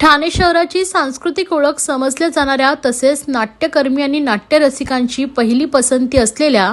ठाणे शहराची सांस्कृतिक ओळख समजल्या जाणाऱ्या तसेच नाट्यकर्मी आणि नाट्यरसिकांची पहिली पसंती असलेल्या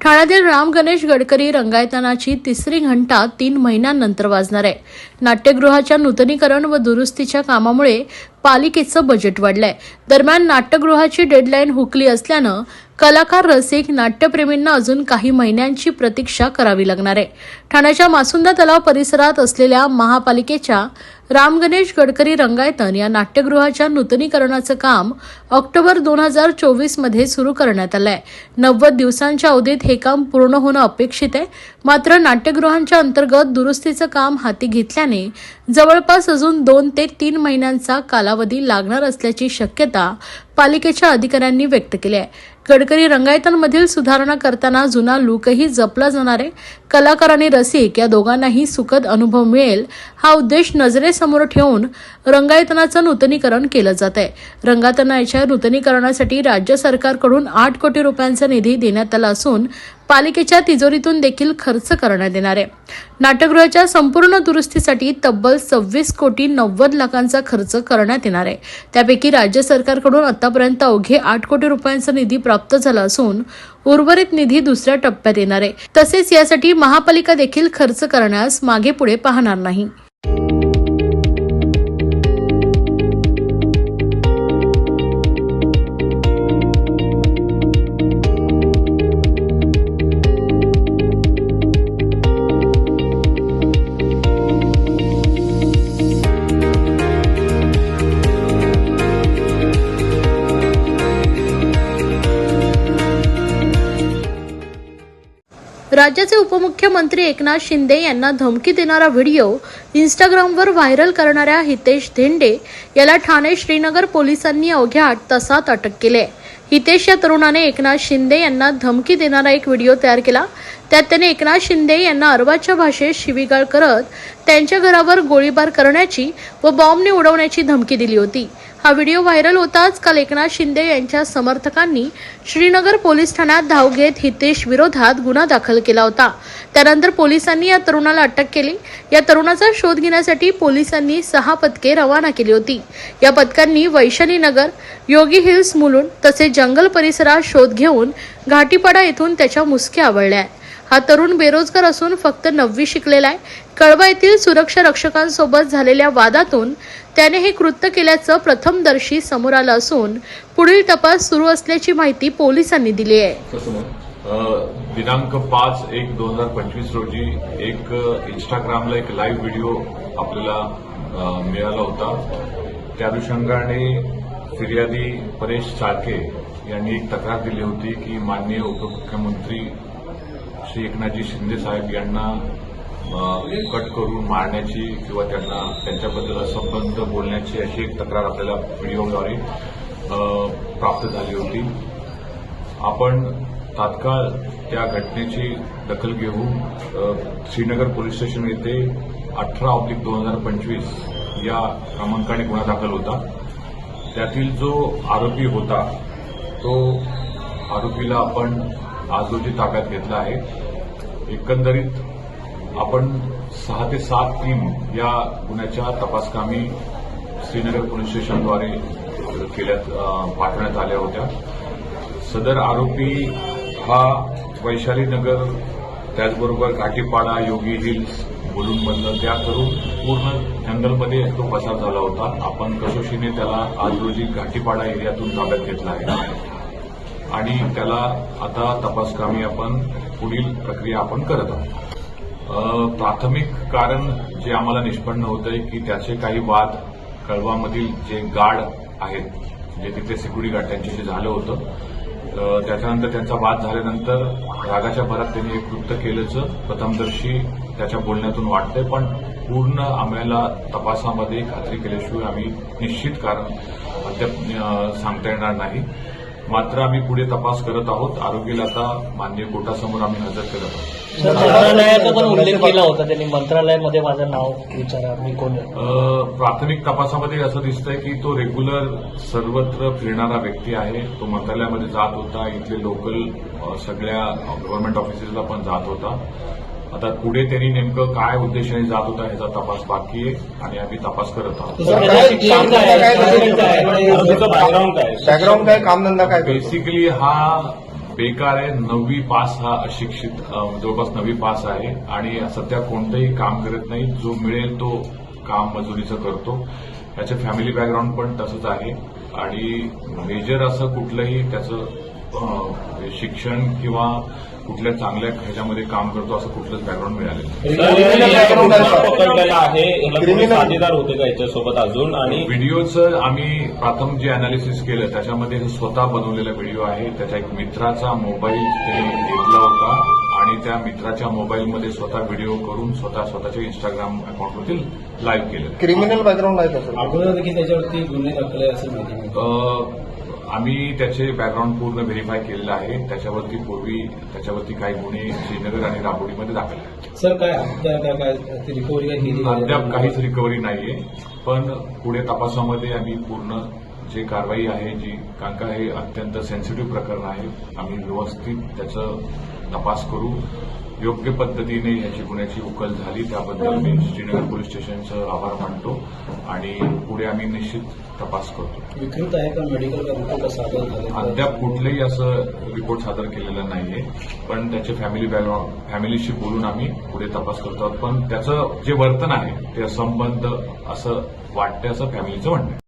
ठाण्यातील राम गणेश गडकरी रंगायतनाची तिसरी घंटा तीन महिन्यांनंतर वाजणार आहे. नाट्यगृहाच्या नूतनीकरण व दुरुस्तीच्या कामामुळे पालिकेचं बजेट वाढलंय. दरम्यान नाट्यगृहाची डेडलाईन हुकली असल्यानं कलाकार रसिक नाट्यप्रेमींना अजून काही महिन्यांची प्रतीक्षा करावी लागणार आहे. ठाण्याच्या मासुंदा तलाव परिसरात असलेल्या महापालिकेच्या राम गणेश गडकरी रंगायतन या नाट्यगृहाच्या नूतनीकरणाचं काम ऑक्टोबर दोन हजार चोवीसमध्ये सुरू करण्यात आलं आहे नव्वद दिवसांच्या अवधीत हे काम पूर्ण होणं अपेक्षित आहे. मात्र नाट्यगृहांच्या अंतर्गत दुरुस्तीचं काम हाती घेतल्याने जवळपास अजून दोन ते तीन महिन्यांचा कालावधी लागणार असल्याची शक्यता पालिकेच्या अधिकाऱ्यांनी व्यक्त केली आहे. गडकरी रंगायतांमधील सुधारणा करताना जुना लूकही जपला जाणारे कलाकार आणि रसिक या दोघांनाही सुखद अनुभव मिळेल हा उद्देश नजरेसमोर ठेवून रंगायतनाचं नूतनीकरण केलं जात आहे. रंगायतनाच्या नूतनीकरणासाठी राज्य सरकारकडून आठ कोटी रुपयांचा निधी देण्यात आला असून पालिकेच्या तिजोरीतून देखील खर्च करण्यात येणार आहे. नाट्यगृहाच्या संपूर्ण दुरुस्तीसाठी तब्बल सव्वीस कोटी नव्वद लाखांचा खर्च करण्यात येणार आहे. त्यापैकी राज्य सरकारकडून आतापर्यंत अवघे आठ कोटी रुपयांचा निधी प्राप्त झाला असून उर्वरित निधी दुसऱ्या टप्प्यात येणार आहे. तसेच यासाठी महापालिका देखील खर्च करण्यास मागे पुढे पाहणार नाही. राज्याचे उपमुख्यमंत्री एकनाथ शिंदे यांना धमकी देणारा व्हिडिओ इंस्टाग्रामवर व्हायरल करणाऱ्या हितेश धेंडे याला ठाणे श्रीनगर पोलिसांनी अवघ्या आठ तासात अटक केली आहे. हितेश या तरुणाने एकनाथ शिंदे यांना धमकी देणारा एक व्हिडिओ तयार केला. त्यात त्याने एकनाथ शिंदे यांना अरबाच्या भाषेत शिवीगाळ करत त्यांच्या घरावर गोळीबार करण्याची व बॉम्बने उडवण्याची धमकी दिली होती. हा व्हिडिओ व्हायरल होताच काल एकनाथ शिंदे यांच्या समर्थकांनी श्रीनगर पोलीस ठाण्यात धाव घेत हितेश विरोधात गुन्हा दाखल केला होता. त्यानंतर पोलिसांनी या तरुणाला अटक केली. या तरुणाचा शोध घेण्यासाठी पोलिसांनी सहा पथके रवाना केली होती. या पथकांनी वैशाली नगर योगी हिल्स मुलुंड तसेच जंगल परिसरात शोध घेऊन घाटीपाडा येथून त्याच्या मुसक्या आवळल्या. आहेत हा तरुण बेरोजगार असून फक्त नववी शिकलेला आहे. कळवा येथील सुरक्षा रक्षकांसोबत झालेल्या वादातून त्याने हे कृत्य केल्याचं प्रथमदर्शी समोर आलं असून पुढील तपास सुरू असल्याची माहिती पोलिसांनी दिली आहे. दिनांक पाच एक दोन हजार पंचवीस रोजी एक इंस्टाग्रामला एक लाईव्ह व्हिडिओ आपल्याला मिळाला होता. त्या अनुषंगाने फिर्यादी परेश चाळके यांनी एक तक्रार दिली होती की माननीय उपमुख्यमंत्री श्री एकनाथजी शिंदे साहेब यांना कट करून मारण्याची किंवा त्यांना त्यांच्याबद्दल असंबंध बोलण्याची अशी एक तक्रार आपल्याला व्हिडिओद्वारे प्राप्त झाली होती. आपण तात्काळ त्या घटनेची दखल घेऊन श्रीनगर पोलीस स्टेशन येथे अठरा ऑब्लिक दोन हजार पंचवीस या क्रमांकाने गुन्हा दाखल होता. त्यातील जो आरोपी होता तो आरोपीला आपण आज रोजी ताब्यात घेतला आहे एकंदरीत आपण सहा ते सात टीम या गुन्ह्याच्या तपासकामी श्रीनगर पोलीस स्टेशनद्वारे केल्यात पाठवण्यात आल्या होत्या. सदर आरोपी हा वैशाली नगर त्याचबरोबर घाटीपाडा योगी हिल्स मुलुंडमधनं त्या करून पूर्ण जंगलमध्ये तो पसार झाला होता. आपण कसोशीने त्याला आज रोजी घाटीपाडा एरियातून ताब्यात घेतला आहे. आणि त्याला आता तपासकामी आपण पुढील प्रक्रिया आपण करत आहोत. प्राथमिक कारण जे आम्हाला निष्पन्न होतंय की त्याचे काही वाद कळवामधील जे गार्ड आहेत जे तिथे सिक्युरिटी गार्ड त्यांच्याशी झालं होतं त्याच्यानंतर त्यांचा वाद झाल्यानंतर रागाच्या भरात त्यांनी एक कृत्य केल्याचं प्रथमदर्शी त्याच्या बोलण्यातून वाटतंय पण पूर्ण आम्हाला तपासामध्ये खात्री केल्याशिवाय आम्ही निश्चित कारण अद्याप सांगता येणार नाही. मात्र आम्ही पुढे तपास करत आहोत. आरोग्याला आता मान्य कोर्टासमोर आम्ही हजर करत आहोत. मंत्रालयाचा पण उल्लेख केला होता त्यांनी. मंत्रालयामध्ये माझं नाव विचारा मी कोण प्राथमिक तपासामध्ये असं दिसतंय की तो रेग्युलर सर्वत्र फिरणारा व्यक्ती आहे. तो मंत्रालयामध्ये जात होता. इथले लोकल सगळ्या गव्हर्नमेंट ऑफिसेसला पण जात होता. आता पुढे त्यांनी नेमकं काय उद्देशाने जात होता ह्याचा तपास बाकी आहे आणि आम्ही तपास करत आहोत. सर, त्याचं शिक्षण काय आहे? शिक्षण काय? आहे? बॅकग्राऊंड काय? कामधंदा काय? बेसिकली हा बेकार आहे नववी पास हा अशिक्षित जवळपास नववी पास आहे आणि सध्या कोणतंही काम करत नाही. जो मिळेल तो काम मजुरीचं करतो. त्याचे फॅमिली बॅकग्राऊंड पण तसंच आहे. आणि मेजर असं कुठलंही त्याचं शिक्षण किंवा कुठल्या चांगल्या ह्याच्यामध्ये काम करतो असं कुठलंच बॅकग्राऊंड मिळालेलं आहे. साथीदार होते का याच्यासोबत अजून? आणि व्हिडिओचं आम्ही प्रथम जे अनालिसिस केलं त्याच्यामध्ये हे स्वतः बनवलेला व्हिडिओ आहे. त्याच्या एक मित्राचा मोबाईल त्यांनी घेतला होता. आणि त्या मित्राच्या मोबाईलमध्ये स्वतः व्हिडिओ करून स्वतः स्वतःच्या इंस्टाग्राम अकाउंटवरती लाईव्ह केलं. क्रिमिनल बॅकग्राऊंड आहे त्याच्यावरती गुन्हे दाखल आहे आम्ही त्याचे बॅकग्राऊंड पूर्ण व्हेरीफाय केलेलं आहे. त्याच्यावरती पूर्वी त्याच्यावरती काही गुन्हे श्रीनगर आणि राबोलीमध्ये दाखल आहेत. सर काय रिकव्हरी अद्याप काहीच रिकव्हरी नाहीये. पण पुढे तपासामध्ये आम्ही पूर्ण जे कारवाई आहे जी कारण का हे अत्यंत सेन्सिटिव्ह प्रकरण आहे आम्ही व्यवस्थित त्याचं तपास करू. योग्य पद्धतीने याची गुन्ह्याची उकल झाली त्याबद्दल मी श्रीनगर पोलीस स्टेशनचं आभार मानतो आणि पुढे आम्ही निश्चित तपास करतो. विकृत आहे का मेडिकल रिपोर्ट सादर झाले? अद्याप कुठलेही असं रिपोर्ट सादर केलेला नाहीये पण त्याचे फॅमिली बॅकग्राऊंड फॅमिलीशी बोलून आम्ही पुढे तपास करतो. पण त्याचं जे वर्तन आहे ते असंबद्ध असं वाटतं असं फॅमिलीचं म्हणणं आहे.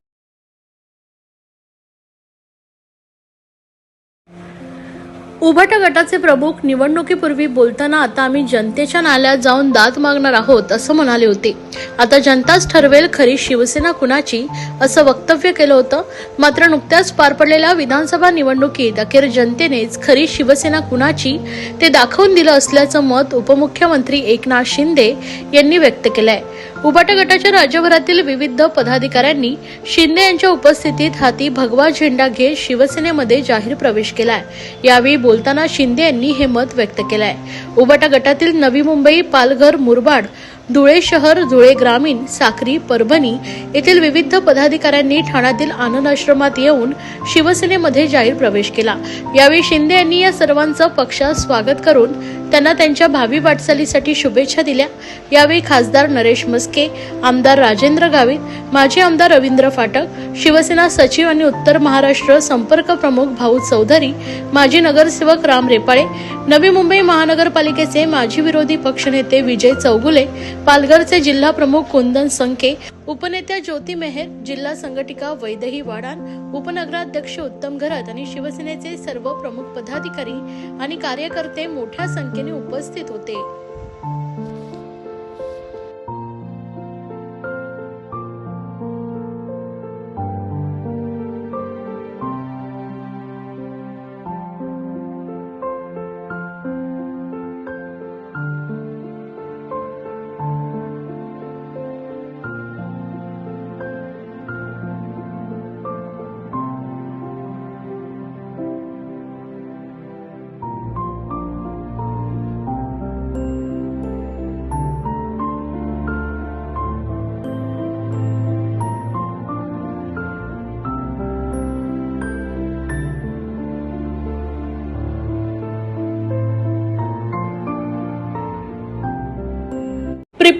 उभाटा गटाचे प्रमुख निवडणुकीपूर्वी बोलताना आता आम्ही जनतेच्या नाल्यात जाऊन दात मागणार आहोत असं म्हणाले होते. आता जनताच ठरवेल खरी शिवसेना कुणाची असं वक्तव्य केलं होतं. मात्र नुकत्याच पार पडलेल्या विधानसभा निवडणुकीत अखेर जनतेनेच खरी शिवसेना कुणाची ते दाखवून दिलं असल्याचं मत उपमुख्यमंत्री एकनाथ शिंदे यांनी व्यक्त केलंय. उबाटा गटाच्या राज्यभरातील विविध पदाधिकाऱ्यांनी शिंदे यांच्या उपस्थितीत हाती भगवा झेंडा घेत शिवसेनेमध्ये जाहीर प्रवेश केलाय. यावेळी बोलताना शिंदे यांनी हे मत व्यक्त केलंय. उबाटा गटातील नवी मुंबई पालघर मुरबाड धुळे शहर धुळे ग्रामीण साक्री परभणी येथील विविध पदाधिकाऱ्यांनी ठाण्यातील आनंद आश्रमात येऊन शिवसेनेमध्ये जाहीर प्रवेश केला. यावेळी शिंदे यांनी या सर्वांचं पक्षात स्वागत करून त्यांना त्यांच्या भावी वाटचालीसाठी शुभेच्छा दिल्या. यावेळी खासदार नरेश मस्के आमदार राजेंद्र गावित माजी आमदार रवींद्र फाटक शिवसेना सचिव आणि उत्तर महाराष्ट्र संपर्क प्रमुख भाऊ चौधरी माजी नगरसेवक राम रेपाळे नवी मुंबई महानगरपालिकेचे माजी विरोधी पक्षनेते विजय चौगुले पालघरचे जिल्हा प्रमुख कुंदन संके उपनेत्या ज्योती मेहर जिल्हा संघटिका वैदही वाडान उपनगराध्यक्ष उत्तम घरत आणि शिवसेनेचे सर्व प्रमुख पदाधिकारी आणि कार्यकर्ते मोठ्या संख्येने उपस्थित होते.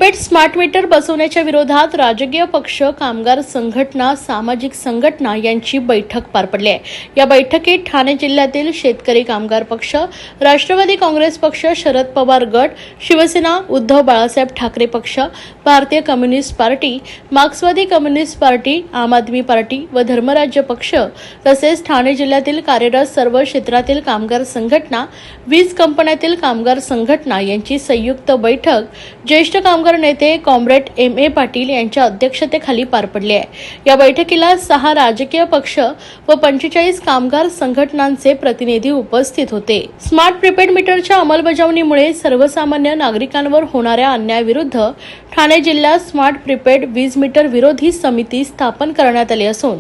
प्रीपेड स्मार्ट मीटर बसवण्याच्या विरोधात राजकीय पक्ष कामगार संघटना सामाजिक संघटना यांची बैठक पार पडली आहे. या बैठकीत ठाणे जिल्ह्यातील शेतकरी कामगार पक्ष राष्ट्रवादी काँग्रेस पक्ष शरद पवार गट शिवसेना उद्धव बाळासाहेब ठाकरे पक्ष भारतीय कम्युनिस्ट पार्टी मार्क्सवादी communist party Aam Aadmi party व धर्मराज्य पक्ष तसेच ठाणे जिल्ह्यातील कार्यरत सर्व क्षेत्रातील कामगार संघटना वीज कंपन्यातील कामगार संघटना यांची संयुक्त बैठक ज्येष्ठ कामगार नेते कॉम्रेड एम ए पाटील यांच्या अध्यक्षतेखाली पार पडली आहे. या बैठकीला सहा राजकीय पक्ष व पंचेचाळीस कामगार संघटनांचे प्रतिनिधी उपस्थित होते. स्मार्ट प्रीपेड मीटरच्या अंमलबजावणीमुळे सर्वसामान्य नागरिकांवर होणाऱ्या अन्यायाविरुद्ध ठाणे जिल्ह्यात स्मार्ट प्रीपेड वीज मीटर विरोधी समिती स्थापन करण्यात आली असून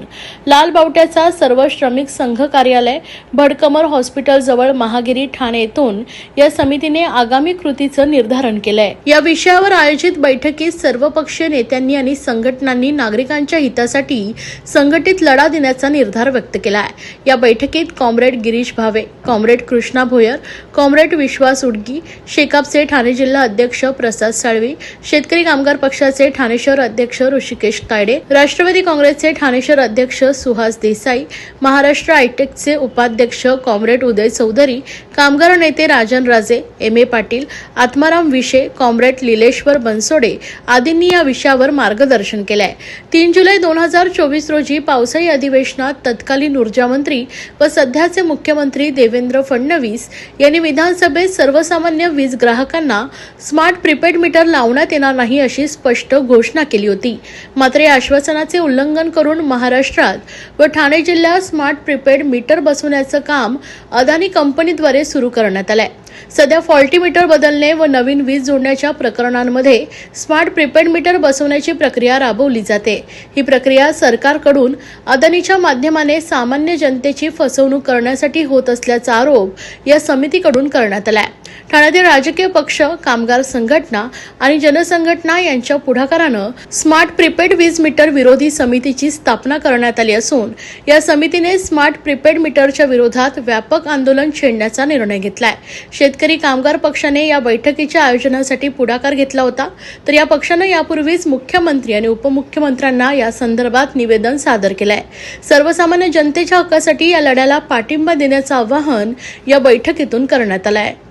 लाल बावट्याचा सर्व श्रमिक संघ कार्यालय भडकमर हॉस्पिटल जवळ महागिरी ठाणे येथून या समितीने आगामी कृतीचं निर्धारण केलंय. या विषयावर आयोजित बैठकीत सर्वपक्षीय नेत्यांनी आणि संघटनांनी नागरिकांच्या हितासाठी संघटित लढा देण्याचा निर्धार व्यक्त केला आहे या बैठकीत comrade Girish Bhave comrade Krishna Bhoyar comrade Vishwas Udgi शेकापचे ठाणे जिल्हा अध्यक्ष प्रसाद साळवी शेतकरी कामगार पक्षाचे ठाणे शहर अध्यक्ष ऋषिकेश तायडे राष्ट्रवादी काँग्रेसचे ठाणे शहर अध्यक्ष सुहास देसाई महाराष्ट्र आयटेकचे उपाध्यक्ष कॉम्रेड उदय चौधरी कामगार नेते राजन राजे एम ए पाटील आत्माराम विशे कॉम्रेड लिलेश्वर बनसोडे आदींनी या विषयावर मार्गदर्शन केलं आहे तीन जुलै दोन हजार चोवीस रोजी पावसाळी अधिवेशनात तत्कालीन ऊर्जामंत्री व सध्याचे मुख्यमंत्री देवेंद्र फडणवीस यांनी विधानसभेत सर्वसामान्य वीज ग्राहकांना स्मार्ट प्रीपेड मीटर लावण्यात येणार नाही अशी स्पष्ट घोषणा केली होती. मात्र या आश्वासनाचे उल्लंघन करून महाराष्ट्रात व ठाणे जिल्ह्यात स्मार्ट प्रीपेड मीटर बसवण्याचं काम अदानी कंपनीद्वारे सुरू करण्यात आलं आहे सध्या फॉल्टी मीटर बदलणे व नवीन वीज जोडण्याच्या प्रकरणांमध्ये स्मार्ट प्रीपेड मीटर बसवण्याची प्रक्रिया राबवली जाते. ही प्रक्रिया सरकारकडून अदानीच्या माध्यमाने सामान्य जनतेची फसवणूक करण्यासाठी होत असल्याचा आरोप या समितीकडून करण्यात आला आहे ठाण्यातील राजकीय पक्ष कामगार संघटना आणि जनसंघटना यांच्या पुढाकारानं स्मार्ट प्रीपेड वीज मीटर विरोधी समितीची स्थापना करण्यात आली असून या समितीने स्मार्ट प्रीपेड मीटरच्या विरोधात व्यापक आंदोलन छेडण्याचा निर्णय घेतलाय. शेतकरी कामगार पक्षाने या बैठकीच्या आयोजनासाठी पुढाकार घेतला होता. तर या पक्षानं यापूर्वीच मुख्यमंत्री आणि उपमुख्यमंत्र्यांना या संदर्भात निवेदन सादर केलंय. सर्वसामान्य जनतेच्या हक्कासाठी या लढ्याला पाठिंबा देण्याचं आवाहन या बैठकीतून करण्यात आलं आहे